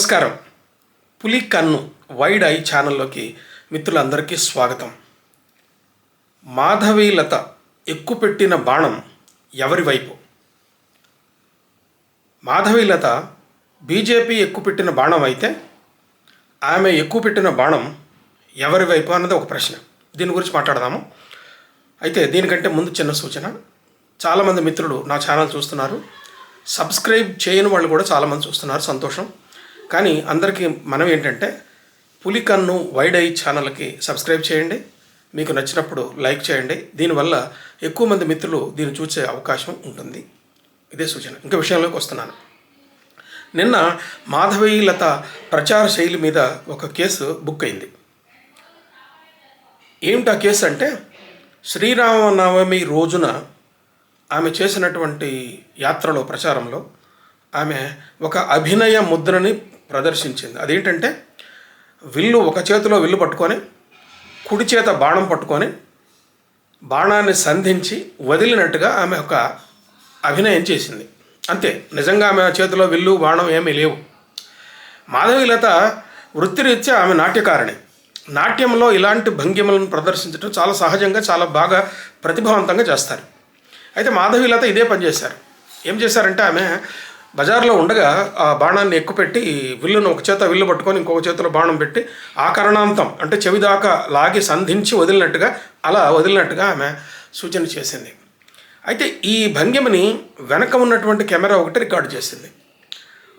నమస్కారం. పులి కన్ను వైడ్ ఐ ఛానల్లోకి మిత్రులందరికీ స్వాగతం. మాధవీలత ఎక్కుపెట్టిన బాణం ఎవరి వైపు? మాధవీలత బీజేపీ ఎక్కుపెట్టిన బాణం అయితే ఆమె ఎక్కువ పెట్టిన బాణం ఎవరి వైపు అన్నది ఒక ప్రశ్న. దీని గురించి మాట్లాడదాము. అయితే దీనికంటే ముందు చిన్న సూచన. చాలామంది మిత్రులు నా ఛానల్ చూస్తున్నారు. సబ్స్క్రైబ్ చేయని వాళ్ళు కూడా చాలామంది చూస్తున్నారు. సంతోషం. కానీ అందరికీ మనం ఏంటంటే పులికన్ను వైడ్ ఐ ఛానల్కి సబ్స్క్రైబ్ చేయండి. మీకు నచ్చినప్పుడు లైక్ చేయండి. దీనివల్ల ఎక్కువ మంది మిత్రులు దీన్ని చూసే అవకాశం ఉంటుంది. ఇదే సూచన. ఇంకా విషయంలోకి వస్తున్నాను. నిన్న మాధవీలత ప్రచార శైలి మీద ఒక కేసు బుక్ అయింది. ఏమిటి ఆ కేసు అంటే శ్రీరామనవమి రోజున ఆమె చేసినటువంటి యాత్రలో ప్రచారంలో ఆమె ఒక అభినయ ముద్రని ప్రదర్శించింది. అదేంటంటే విల్లు ఒక చేతిలో విల్లు పట్టుకొని కుడి చేత బాణం పట్టుకొని బాణాన్ని సంధించి వదిలినట్టుగా ఆమె ఒక అభినయం చేసింది. అంతే. నిజంగా ఆమె చేతిలో విల్లు బాణం ఏమీ లేవు. మాధవీలత వృత్తిరీత్యా ఆమె నాట్యకారిణి. నాట్యంలో ఇలాంటి భంగిమలను ప్రదర్శించడం చాలా సహజంగా చాలా బాగా ప్రతిభావంతంగా చేస్తారు. అయితే మాధవీలత ఇదే పనిచేశారు ఏం చేశారంటే ఆమె బజార్లో ఉండగా ఆ బాణాన్ని ఎక్కుపెట్టి విల్లును ఒక చేత విల్లు పట్టుకొని ఇంకొక చేతిలో బాణం పెట్టి ఆ కరణాంతం అంటే చెవిదాకా లాగి సంధించి వదిలినట్టుగా అలా వదిలినట్టుగా ఆమె సూచన చేసింది. అయితే ఈ భంగిమని వెనక ఉన్నటువంటి కెమెరా ఒకటి రికార్డు చేసింది.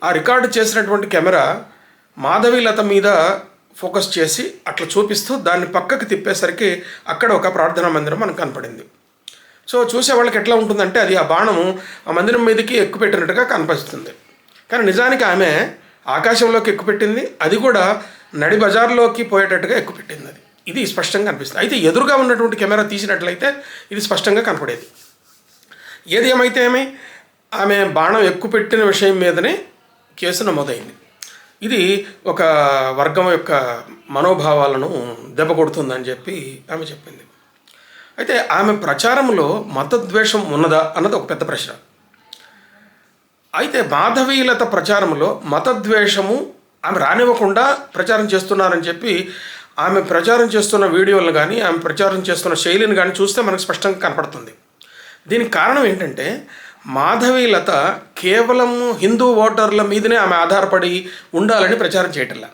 ఆ రికార్డు చేసినటువంటి కెమెరా మాధవీలత మీద ఫోకస్ చేసి అట్లా చూపిస్తూ దాన్ని పక్కకి తిప్పేసరికి అక్కడ ఒక ప్రార్థనా మందిరం మనకు కనపడింది. సో చూసే వాళ్ళకి ఎట్లా ఉంటుందంటే అది ఆ బాణము ఆ మందిరం మీదకి ఎక్కుపెట్టినట్టుగా కనిపిస్తుంది. కానీ నిజానికి ఆమె ఆకాశంలోకి ఎక్కుపెట్టింది అది కూడా నడి బజార్లోకి పోయేటట్టుగా ఎక్కుపెట్టింది అది. ఇది స్పష్టంగా కనిపిస్తుంది. అయితే ఎదురుగా ఉన్నటువంటి కెమెరా తీసినట్లయితే ఇది స్పష్టంగా కనపడేది. ఏది ఏమైతే ఏమి ఆమె బాణం ఎక్కుపెట్టిన విషయం మీదనే కేసు నమోదైంది. ఇది ఒక వర్గం యొక్క మనోభావాలను దెబ్బ కొడుతుందని చెప్పి ఆమె చెప్పింది. అయితే ఆమె ప్రచారంలో మతద్వేషం ఉన్నదా అన్నది ఒక పెద్ద ప్రశ్న. అయితే మాధవీలత ప్రచారంలో మతద్వేషము ఆమె రానివ్వకుండా ప్రచారం చేస్తున్నారని చెప్పి ఆమె ప్రచారం చేస్తున్న వీడియోలను కానీ ఆమె ప్రచారం చేస్తున్న శైలిని కానీ చూస్తే మనకు స్పష్టంగా కనపడుతుంది. దీనికి కారణం ఏంటంటే మాధవీలత కేవలం హిందూ ఓటర్ల మీదనే ఆమె ఆధారపడి ఉండాలని ప్రచారం చేయటంలా.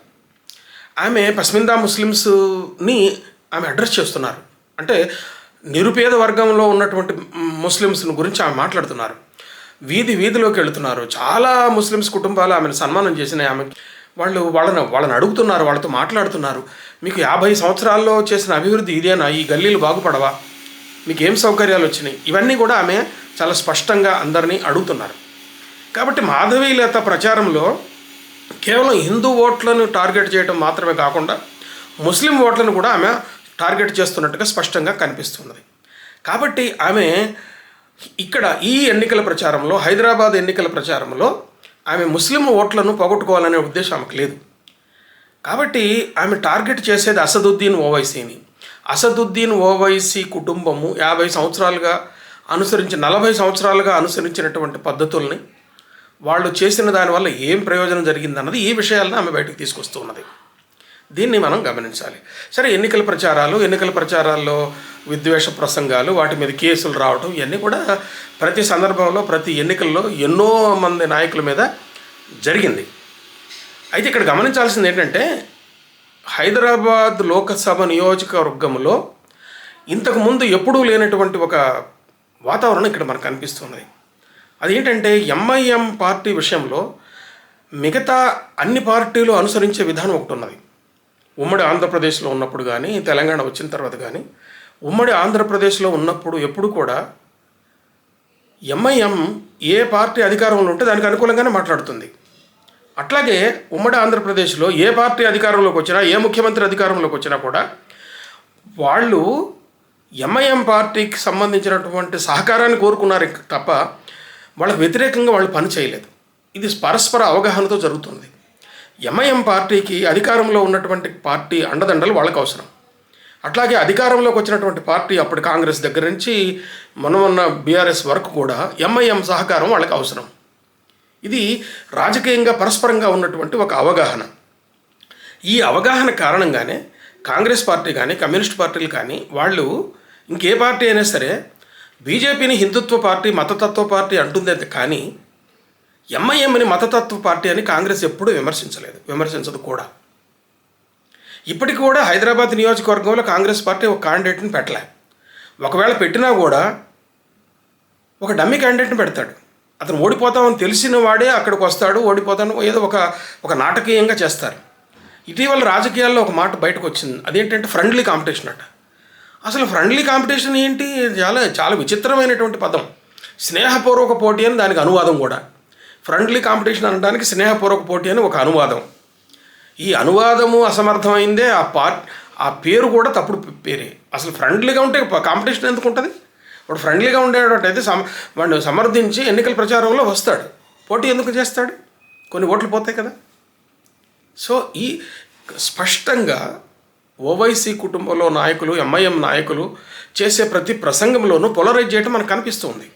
ఆమె పస్మిందా ముస్లిమ్స్ని ఆమె అడ్రస్ చేస్తున్నారు. అంటే నిరుపేద వర్గంలో ఉన్నటువంటి ముస్లిమ్స్ను గురించి ఆమె మాట్లాడుతున్నారు. వీధి వీధిలోకి వెళుతున్నారు. చాలా ముస్లిమ్స్ కుటుంబాలు ఆమెను సన్మానం చేసినాయి. ఆమె వాళ్ళు వాళ్ళని వాళ్ళని అడుగుతున్నారు వాళ్ళతో మాట్లాడుతున్నారు. మీకు యాభై సంవత్సరాల్లో చేసిన అభివృద్ధి ఇదేనా? ఈ గల్లీలు బాగుపడవా? మీకు ఏం సౌకర్యాలు వచ్చినాయి? ఇవన్నీ కూడా ఆమె చాలా స్పష్టంగా అందరినీ అడుగుతున్నారు. కాబట్టి మాధవీలత ప్రచారంలో కేవలం హిందూ ఓట్లను టార్గెట్ చేయడం మాత్రమే కాకుండా ముస్లిం ఓట్లను కూడా ఆమె టార్గెట్ చేస్తున్నట్టుగా స్పష్టంగా కనిపిస్తున్నది. కాబట్టి ఆమె ఇక్కడ ఈ ఎన్నికల ప్రచారంలో హైదరాబాద్ ఎన్నికల ప్రచారంలో ఆమె ముస్లిం ఓట్లను పోగొట్టుకోవాలనే ఉద్దేశం ఆమెకు లేదు. కాబట్టి ఆమె టార్గెట్ చేసేది అసదుద్దీన్ ఓవైసీని. అసదుద్దీన్ ఓవైసీ కుటుంబము యాభై సంవత్సరాలుగా అనుసరించి నలభై సంవత్సరాలుగా అనుసరించినటువంటి పద్ధతుల్ని వాళ్ళు చేసిన దానివల్ల ఏం ప్రయోజనం జరిగిందన్నది ఈ విషయాలను ఆమె బయటకు తీసుకొస్తున్నది దీన్ని మనం గమనించాలి. సరే ఎన్నికల ప్రచారాలు ఎన్నికల ప్రచారాల్లో విద్వేష ప్రసంగాలు వాటి మీద కేసులు రావడం ఇవన్నీ కూడా ప్రతి సందర్భంలో ప్రతి ఎన్నికల్లో ఎన్నో మంది నాయకుల మీద జరిగింది. అయితే ఇక్కడ గమనించాల్సింది ఏంటంటే హైదరాబాద్ లోకసభ నియోజకవర్గంలో ఇంతకుముందు ఎప్పుడూ లేనటువంటి ఒక వాతావరణం ఇక్కడ మనకు కనిపిస్తున్నది. అదేంటంటే ఎంఐఎం పార్టీ విషయంలో మిగతా అన్ని పార్టీలు అనుసరించే విధానం ఒకటి ఉన్నది. ఉమ్మడి ఆంధ్రప్రదేశ్లో ఉన్నప్పుడు కానీ తెలంగాణ వచ్చిన తర్వాత కానీ ఉమ్మడి ఆంధ్రప్రదేశ్లో ఉన్నప్పుడు ఎప్పుడు కూడా ఎంఐఎం ఏ పార్టీ అధికారంలో ఉంటే దానికి అనుకూలంగానే మాట్లాడుతుంది. అట్లాగే ఉమ్మడి ఆంధ్రప్రదేశ్లో ఏ పార్టీ అధికారంలోకి వచ్చినా ఏ ముఖ్యమంత్రి అధికారంలోకి వచ్చినా కూడా వాళ్ళు ఎంఐఎం పార్టీకి సంబంధించినటువంటి సహకారాన్ని కోరుకున్నారు తప్ప వాళ్ళకు వ్యతిరేకంగా వాళ్ళు పని చేయలేదు. ఇది పరస్పర అవగాహనతో జరుగుతుంది. ఎంఐఎం పార్టీకి అధికారంలో ఉన్నటువంటి పార్టీ అండదండలు వాళ్ళకు అవసరం. అట్లాగే అధికారంలోకి వచ్చినటువంటి పార్టీ అప్పుడు కాంగ్రెస్ దగ్గర నుంచి మనమున్న బీఆర్ఎస్ వరకు కూడా ఎంఐఎం సహకారం వాళ్ళకి అవసరం. ఇది రాజకీయంగా పరస్పరంగా ఉన్నటువంటి ఒక అవగాహన. ఈ అవగాహన కారణంగానే కాంగ్రెస్ పార్టీ కానీ కమ్యూనిస్ట్ పార్టీలు కానీ వాళ్ళు ఇంకే పార్టీ అయినా సరే బీజేపీని హిందుత్వ పార్టీ మతతత్వ పార్టీ అంటుంది కానీ ఎంఐఎంని మతతత్వ పార్టీ అని కాంగ్రెస్ ఎప్పుడూ విమర్శించలేదు. విమర్శించదు కూడా. ఇప్పటికి కూడా హైదరాబాద్ నియోజకవర్గంలో కాంగ్రెస్ పార్టీ ఒక క్యాండిడేట్ని పెట్టలే. ఒకవేళ పెట్టినా కూడా ఒక డమ్మీ క్యాండిడేట్ని పెడతాడు. అతను ఓడిపోతామని తెలిసిన వాడే అక్కడికి వస్తాడు ఓడిపోతాను ఏదో ఒక ఒక నాటకీయంగా చేస్తారు. ఇటీవల రాజకీయాల్లో ఒక మాట బయటకు వచ్చింది. అదేంటంటే ఫ్రెండ్లీ కాంపిటీషన్ అట. అసలు ఫ్రెండ్లీ కాంపిటీషన్ ఏంటి? చాలా చాలా విచిత్రమైనటువంటి పదం. స్నేహపూర్వక పోటీ అని దానికి అనువాదం కూడా. ఫ్రెండ్లీ కాంపిటీషన్ అనడానికి స్నేహపూర్వక పోటీ అని ఒక అనువాదం. ఈ అనువాదము అసమర్థమైందే ఆ పార్ట్ ఆ పేరు కూడా తప్పుడు పేరే. అసలు ఫ్రెండ్లీగా ఉంటే కాంపిటీషన్ ఎందుకు ఉంటుంది వాడు ఫ్రెండ్లీగా ఉండేటట్టయితే సమ వాడిని సమర్థించి ఎన్నికల ప్రచారంలో వస్తాడు. పోటీ ఎందుకు చేస్తాడు? కొన్ని ఓట్లు పోతాయి కదా. సో ఈ స్పష్టంగా ఓవైసీ కుటుంబంలో నాయకులు ఎంఐఎం నాయకులు చేసే ప్రతి ప్రసంగంలోనూ పొలరైజ్ చేయడం మనకు కనిపిస్తుంది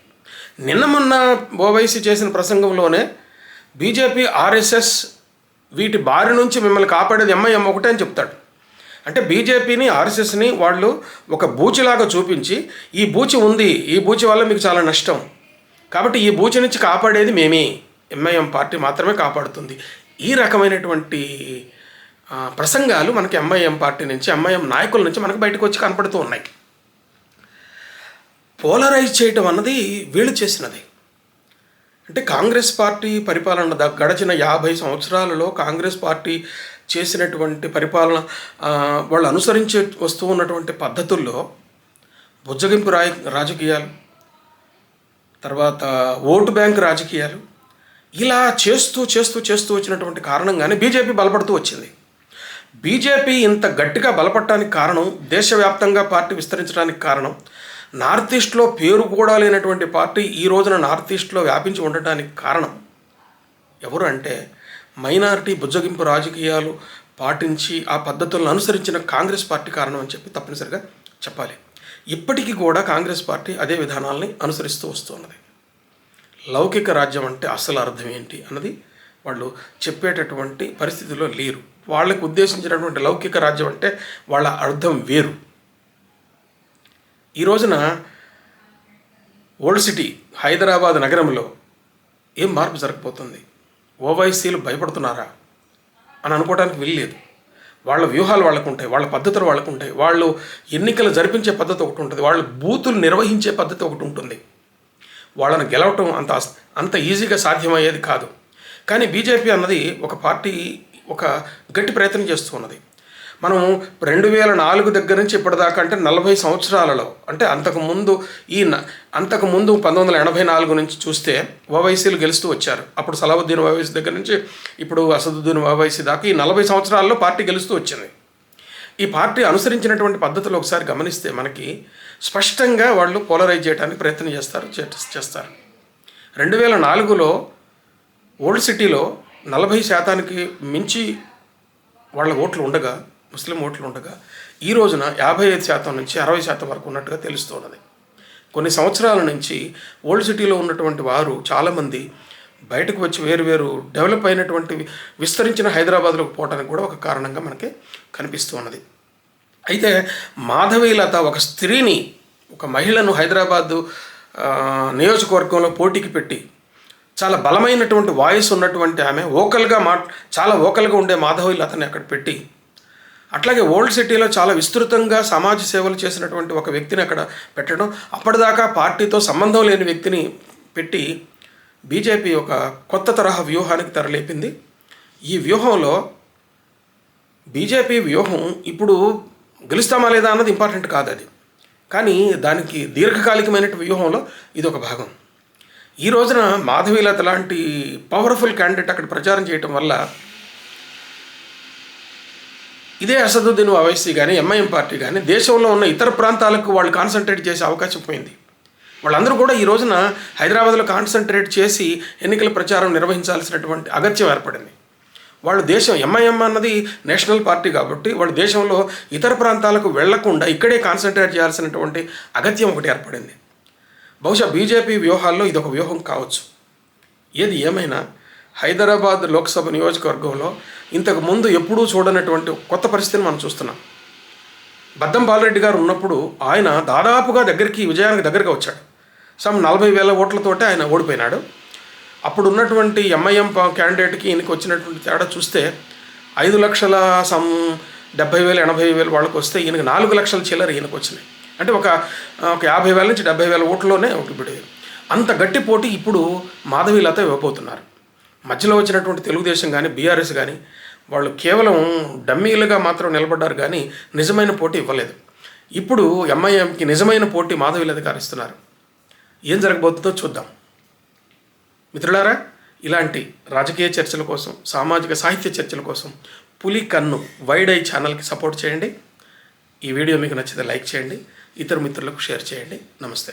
నిన్న మొన్న ఓవైసీ చేసిన ప్రసంగంలోనే బీజేపీ ఆర్ఎస్ఎస్ వీటి బారి నుంచి మిమ్మల్ని కాపాడేది ఎంఐఎం ఒకటే అని చెప్తాడు. అంటే బీజేపీని ఆర్ఎస్ఎస్ని వాళ్ళు ఒక బూచిలాగా చూపించి ఈ బూచి ఉంది ఈ బూచి వల్ల మీకు చాలా నష్టం. కాబట్టి ఈ బూచి నుంచి కాపాడేది మేమే. ఎంఐఎం పార్టీ మాత్రమే కాపాడుతుంది. ఈ రకమైనటువంటి ప్రసంగాలు మనకి ఎంఐఎం పార్టీ నుంచి ఎంఐఎం నాయకుల నుంచి మనకు బయటకు వచ్చి కనపడుతూ ఉన్నాయి. పోలరైజ్ చేయటం అన్నది వీళ్ళు చేసినది. అంటే కాంగ్రెస్ పార్టీ పరిపాలన గడచిన యాభై సంవత్సరాలలో కాంగ్రెస్ పార్టీ చేసినటువంటి పరిపాలన వాళ్ళు అనుసరించి వస్తూ ఉన్నటువంటి పద్ధతుల్లో బుజ్జగింపు రాయ రాజకీయాలు తర్వాత ఓటు బ్యాంక్ రాజకీయాలు ఇలా చేస్తూ చేస్తూ చేస్తూ వచ్చినటువంటి కారణంగానే బీజేపీ బలపడుతూ వచ్చింది. బీజేపీ ఇంత గట్టిగా బలపడటానికి కారణం దేశవ్యాప్తంగా పార్టీ విస్తరించడానికి కారణం నార్త్ ఈస్ట్లో పేరు కూడా లేనటువంటి పార్టీ ఈ రోజున నార్త్ ఈస్ట్లో వ్యాపించి ఉండటానికి కారణం ఎవరు అంటే మైనారిటీ బుజ్జగింపు రాజకీయాలు పాటించి ఆ పద్ధతులను అనుసరించిన కాంగ్రెస్ పార్టీ కారణం అని చెప్పి తప్పనిసరిగా చెప్పాలి. ఇప్పటికీ కూడా కాంగ్రెస్ పార్టీ అదే విధానాల్ని అనుసరిస్తూ వస్తున్నది. లౌకిక రాజ్యం అంటే అసలు అర్థం ఏంటి అన్నది వాళ్ళు చెప్పేటటువంటి పరిస్థితిలో లేరు. వాళ్ళకు ఉద్దేశించినటువంటి లౌకిక రాజ్యం అంటే వాళ్ళ అర్థం వేరు. ఈ రోజున ఓల్డ్ సిటీ హైదరాబాద్ నగరంలో ఏం మార్పు జరగబోతుంది? ఓవైసీలు భయపడుతున్నారా? అని అనుకోవడానికి వీల్లేదు వాళ్ళ వ్యూహాలు వాళ్ళకు ఉంటాయి వాళ్ళ పద్ధతులు వాళ్ళకు ఉంటాయి. వాళ్ళు ఎన్నికలు జరిపించే పద్ధతి ఒకటి ఉంటుంది వాళ్ళు బూతులు నిర్వహించే పద్ధతి ఒకటి ఉంటుంది. వాళ్ళని గెలవటం అంత అంత ఈజీగా సాధ్యమయ్యేది కాదు. కానీ బీజేపీ అన్నది ఒక పార్టీ ఒక గట్టి ప్రయత్నం చేస్తూ ఉన్నది. మనం రెండు వేల నాలుగు దగ్గర నుంచి ఇప్పటిదాకా అంటే నలభై సంవత్సరాలలో అంటే అంతకుముందు ఈ అంతకుముందు పంతొమ్మిది వందల ఎనభై నాలుగు నుంచి చూస్తే ఓవైసీలు గెలుస్తూ వచ్చారు. అప్పుడు సలావుద్దీన్ ఓవైసీ దగ్గర నుంచి ఇప్పుడు అసదుద్దీన్ ఓవైసీ దాకా ఈ నలభై సంవత్సరాల్లో పార్టీ గెలుస్తూ వచ్చింది. ఈ పార్టీ అనుసరించినటువంటి పద్ధతులు ఒకసారి గమనిస్తే మనకి స్పష్టంగా వాళ్ళు పోలరైజ్ చేయడానికి ప్రయత్నం చేస్తారు చే- చేస్తారు. రెండు వేల నాలుగులో ఓల్డ్ సిటీలో నలభై శాతానికి మించి వాళ్ళ ఓట్లు ఉండగా ముస్లిం ఓట్లు ఉండగా ఈ రోజున యాభై ఐదు శాతం నుంచి అరవై శాతం వరకు ఉన్నట్టుగా తెలుస్తున్నది కొన్ని సంవత్సరాల నుంచి ఓల్డ్ సిటీలో ఉన్నటువంటి వారు చాలామంది బయటకు వచ్చి వేరు వేరు డెవలప్ అయినటువంటి విస్తరించిన హైదరాబాద్లోకి పోవడానికి కూడా ఒక కారణంగా మనకి కనిపిస్తూ ఉన్నది అయితే మాధవీలత ఒక స్త్రీని ఒక మహిళను హైదరాబాదు నియోజకవర్గంలో పోటీకి పెట్టి చాలా బలమైనటువంటి వాయిస్ ఉన్నటువంటి ఆమె ఓకల్గా మా చాలా ఓకల్గా ఉండే మాధవీలతని అక్కడ పెట్టి అట్లాగే ఓల్డ్ సిటీలో చాలా విస్తృతంగా సమాజ సేవలు చేసినటువంటి ఒక వ్యక్తిని అక్కడ పెట్టడం అప్పటిదాకా పార్టీతో సంబంధం లేని వ్యక్తిని పెట్టి బీజేపీ ఒక కొత్త తరహా వ్యూహానికి తెరలేపింది. ఈ వ్యూహంలో బీజేపీ వ్యూహం ఇప్పుడు గెలుస్తామా లేదా అన్నది ఇంపార్టెంట్ కాదు అది కానీ దానికి దీర్ఘకాలికమైన వ్యూహంలో ఇది ఒక భాగం. ఈ రోజున మాధవీలత లాంటి పవర్ఫుల్ క్యాండిడేట్ అక్కడ ప్రచారం చేయటం వల్ల ఇదే అసదుద్దీన్ అవైసీ కానీ ఎంఐఎం పార్టీ కానీ దేశంలో ఉన్న ఇతర ప్రాంతాలకు వాళ్ళు కాన్సన్ట్రేట్ చేసే అవకాశం పోయింది. వాళ్ళందరూ కూడా ఈ రోజున హైదరాబాద్లో కాన్సన్ట్రేట్ చేసి ఎన్నికల ప్రచారం నిర్వహించాల్సినటువంటి అగత్యం ఏర్పడింది. వాళ్ళు దేశం ఎంఐఎం అన్నది నేషనల్ పార్టీ కాబట్టి వాళ్ళు దేశంలో ఇతర ప్రాంతాలకు వెళ్ళకుండా ఇక్కడే కాన్సన్ట్రేట్ చేయాల్సినటువంటి అగత్యం ఒకటి ఏర్పడింది. బహుశా బీజేపీ వ్యూహాల్లో ఇది ఒక వ్యూహం కావచ్చు. ఏది ఏమైనా హైదరాబాద్ లోక్సభ నియోజకవర్గంలో ఇంతకు ముందు ఎప్పుడూ చూడనటువంటి కొత్త పరిస్థితిని మనం చూస్తున్నాం. బద్దం బాలరెడ్డి గారు ఉన్నప్పుడు ఆయన దాదాపుగా దగ్గరికి విజయానికి దగ్గరగా వచ్చాడు. సమ్ నలభై వేల ఓట్లతోటే ఆయన ఓడిపోయినాడు. అప్పుడు ఉన్నటువంటి ఎంఐఎం క్యాండిడేట్కి ఈయనకి వచ్చినటువంటి తేడా చూస్తే ఐదు లక్షల సమ్ డెబ్బై వేలు ఎనభై వేలు వాళ్ళకి వస్తే ఈయనకి నాలుగు లక్షల చిల్లర ఈయనకు వచ్చినాయి. అంటే ఒక ఒక యాభై వేల నుంచి డెబ్బై వేల ఓట్లలోనే ఇప్పుడు అంత గట్టి పోటీ ఇప్పుడు మాధవీలత ఇవ్వబోతున్నారు మధ్యలో వచ్చినటువంటి తెలుగుదేశం కానీ బీఆర్ఎస్ కానీ వాళ్ళు కేవలం డమ్మీలుగా మాత్రం నిలబడ్డారు కానీ నిజమైన పోటీ ఇవ్వలేదు. ఇప్పుడు ఎంఐఎంకి నిజమైన పోటీ మాధవీలత గారు ఇస్తున్నారు. ఏం జరగబోతుందో చూద్దాం. మిత్రులారా ఇలాంటి రాజకీయ చర్చల కోసం సామాజిక సాహిత్య చర్చల కోసం పులి కన్ను వైడ్ ఐ ఛానల్కి సపోర్ట్ చేయండి. ఈ వీడియో మీకు నచ్చితే లైక్ చేయండి. ఇతర మిత్రులకు షేర్ చేయండి. నమస్తే.